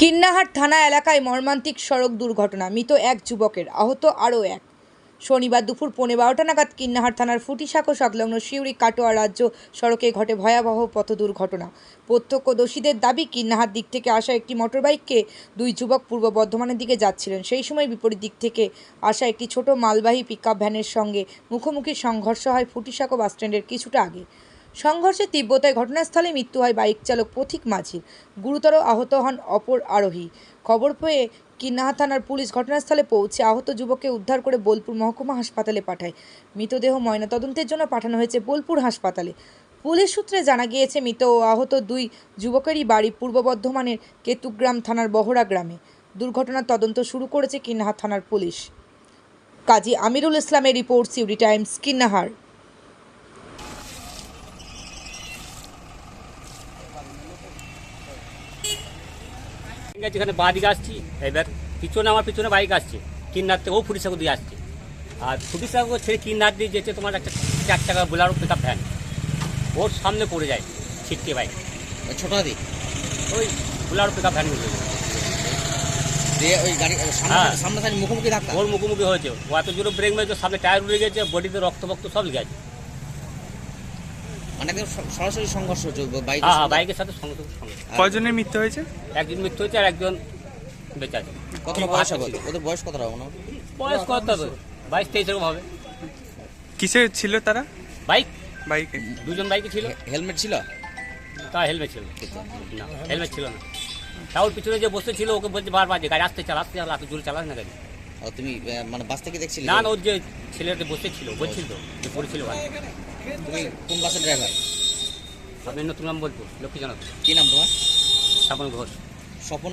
কিন্নাহাট থানা এলাকায় মর্মান্তিক সড়ক দুর্ঘটনা। মৃত এক যুবকের, আহত আরও এক। শনিবার দুপুর পৌনে বারোটা নাগাদ কিন্নাহাট থানার ফুটিসাঁকো সংলগ্ন শিউরি কাটোয়া রাজ্য সড়কে ঘটে ভয়াবহ পথ দুর্ঘটনা। প্রত্যক্ষদর্শীদের দাবি কিন্নাহাট দিক থেকে আসা একটি মোটরবাইককে দুই যুবক পূর্ব বর্ধমানের দিকে যাচ্ছিলেন। সেই সময় বিপরীত দিক থেকে আসা একটি ছোট মালবাহী পিকআপ ভ্যানের সঙ্গে মুখোমুখি সংঘর্ষ হয় ফুটিসাঁকো বাসস্ট্যান্ডের কিছুটা আগে। সংঘর্ষের তীব্রতায় ঘটনাস্থলে মৃত্যু হয় বাইক চালক পথিক মাঝির গুরুতর আহত হন অপর আরোহী। খবর পেয়ে কিন্নাহা থানার পুলিশ ঘটনাস্থলে পৌঁছে আহত যুবককে উদ্ধার করে বোলপুর মহকুমা হাসপাতালে পাঠায়। মৃতদেহ ময়নাতদন্তের জন্য পাঠানো হয়েছে বোলপুর হাসপাতালে। পুলিশ সূত্রে জানা গিয়েছে, মৃত ও আহত দুই যুবকেরই বাড়ি পূর্ব বর্ধমানের কেতুগ্রাম থানার বহরা গ্রামে। দুর্ঘটনার তদন্ত শুরু করেছে কিন্নাহার থানার পুলিশ। কাজী আমিরুল ইসলামের রিপোর্ট সিউরি টাইমস, কিন্নাহার। ঠিক আছে এখানে বাঁ দিকে আসছি। এবার পিছনে আমার পিছনে বাইক আসছে কিন্নার থেকে ও ফুটিসাগর দিয়ে আসছে। আর ফুটিসাগর ছেড়ে কিন্নার দিয়ে যেতে তোমার একটা চার টাকা বোলারো পিক ভ্যান ওর সামনে পড়ে যায় ছিটকে বাইক। ছোট হাতি ওই বোলারো পিক ভ্যান দিয়ে ওই গাড়ি হ্যাঁ। মুখোমুখি ওর মুখোমুখি হয়েছে। ও এত জোরে ব্রেক মেরেছে সামনে টায়ার উড়ে গেছে বডিতে রক্ত ফক্ত সব লেগে আছে মানে সরাসরি সংঘর্ষ হচ্ছে বাইক হ্যাঁ বাইকের সাথে সঙ্গে কয়জনের মৃত্যু হয়েছে? একজন মৃত্যু হয়েছে আর একজন বেঁচে আছে। কতটা বয়স হবে? ওদের বয়স কতটা হবে বয়স কত হবে? বাইশ তেইশ এরকম হবে। কিসে ছিল তারা? বাইক? বাইকে। দুজন বাইকে ছিল। হেলমেট ছিল? তা হেলমেট ছিল। না হেলমেট ছিল না। তাও পিছনে যে বসে ছিল ওকে বলছে বারবার যে গাড়ি আসতে চালা আসতে চালা এত জোরে চালাস না গাড়ি তুমি মানে বাস থেকে দেখছিলে? না না ওর যে ছেলেটা বসে ছিল বলছিল তো যে পড়েছিল ভাই তুমি কোন বাসের ড্রাইভার আমি নতুন নাম বলব লক্ষ্মী জানাতো কি নাম তোমার? স্বপন ঘোষ। স্বপন